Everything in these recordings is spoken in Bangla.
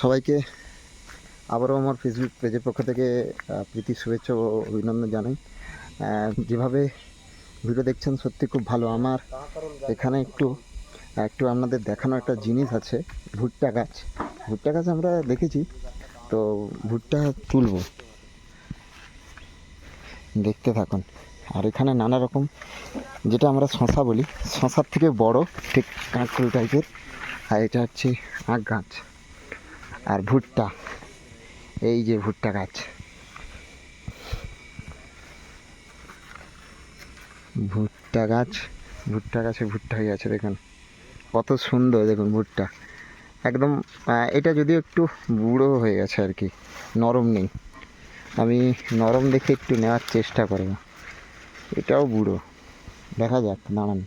সবাইকে আবারও আমার ফেসবুক পেজের পক্ষ থেকে প্রীতি শুভেচ্ছা ও অভিনন্দন জানাই। যেভাবে ভিডিও দেখছেন, সত্যি খুব ভালো। আমার এখানে একটু একটু আপনাদের দেখানো একটা জিনিস আছে, ভুট্টা গাছ। ভুট্টা গাছ আমরা দেখেছি, তো ভুট্টা তুলবো। দেখতে থাকুন। আর এখানে নানা রকম, যেটা আমরা শশা বলি, শশার থেকে বড়, ঠিক কাঁকরোল টাইপের আর এটা হচ্ছে আখ গাছ। আর ভুট্টা, এই যে ভুট্টা গাছ। ভুট্টা গাছ, ভুট্টা গাছে ভুট্টা হয়ে আছে, দেখুন। কত সুন্দর, দেখুন ভুট্টা। একদম এটা যদিও একটু বুড়ো হয়ে গেছে আর কি, নরম নেই। আমি নরম দেখে একটু নেওয়ার চেষ্টা করব। এটাও বুড়ো। দেখা যাক, দাঁড়ান।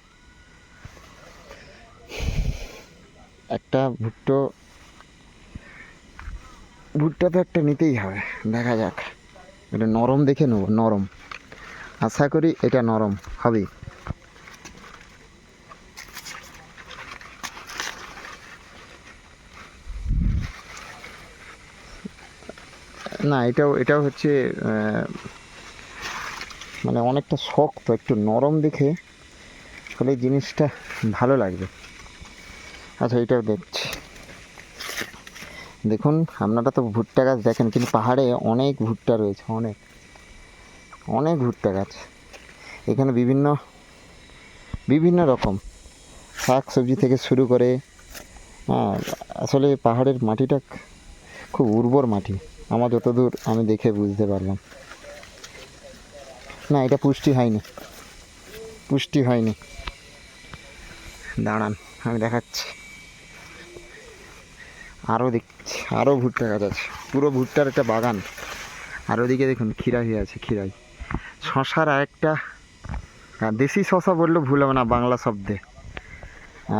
একটা ভুট্টো ভুট্টা তো একটা নিতেই হবে, দেখা যাক। এটা নরম দেখে নেব, নরম। আশা করি এটা নরম হবে না, এটাও এটাও হচ্ছে মানে অনেকটা শক্ত, একটু নরম দেখে ফলে জিনিসটা ভালো লাগবে। আচ্ছা এটাও দেখছি। দেখুন, আপনারা তো ভুট্টা গাছ দেখেন, কিন্তু পাহাড়ে অনেক ভুট্টা রয়েছে, অনেক। অনেক ভুট্টা গাছ। এখানে বিভিন্ন বিভিন্ন রকম শাক সবজি থেকে শুরু করে হ্যাঁ আসলে পাহাড়ের মাটিটা খুব উর্বর মাটি। আমার যতদূর আমি দেখে বুঝতে পারলাম। না, এটা পুষ্টি হয়নি। পুষ্টি হয়নি। দাঁড়ান, আমি দেখাচ্ছি। আরও দেখছি আরও ভুট্টা গাছ আছে। পুরো ভুট্টার একটা বাগান। আর ওদিকে দেখুন খিরাই আছে খিরাই শশার আরেকটা, আর দেশি শশা বললেও ভুল হবে না, বাংলা শব্দে।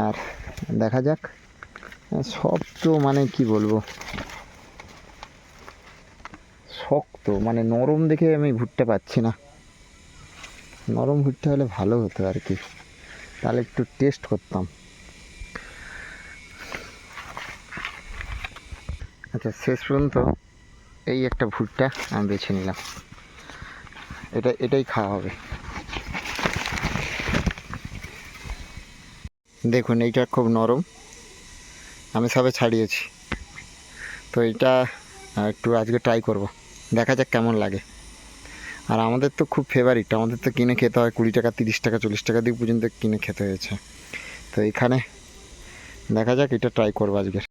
আর দেখা যাক সব তো মানে কি বলব? শক্ত মানে নরম দেখে আমি ভুট্টা পাচ্ছি না। নরম ভুট্টা হলে ভালো হতো আর কি। তাহলে একটু টেস্ট করতাম। আচ্ছা শেষ পর্যন্ত এই একটা ভুট্টা আমি বেছে নিলাম। এটা, এটাই খাওয়া হবে। দেখুন, এইটা খুব নরম। আমি সবে ছাড়িয়েছি। তো এটা একটু আজকে ট্রাই করব। দেখা যাক কেমন লাগে। আর আমাদের তো খুব ফেভারিট আমাদের তো কিনে খেতে হয় কুড়ি টাকা, তিরিশ টাকা, চল্লিশ টাকা দিয়ে পর্যন্ত কিনে খেতে হয়েছে। তো এখানে দেখা যাক, এটা ট্রাই করব আজকের।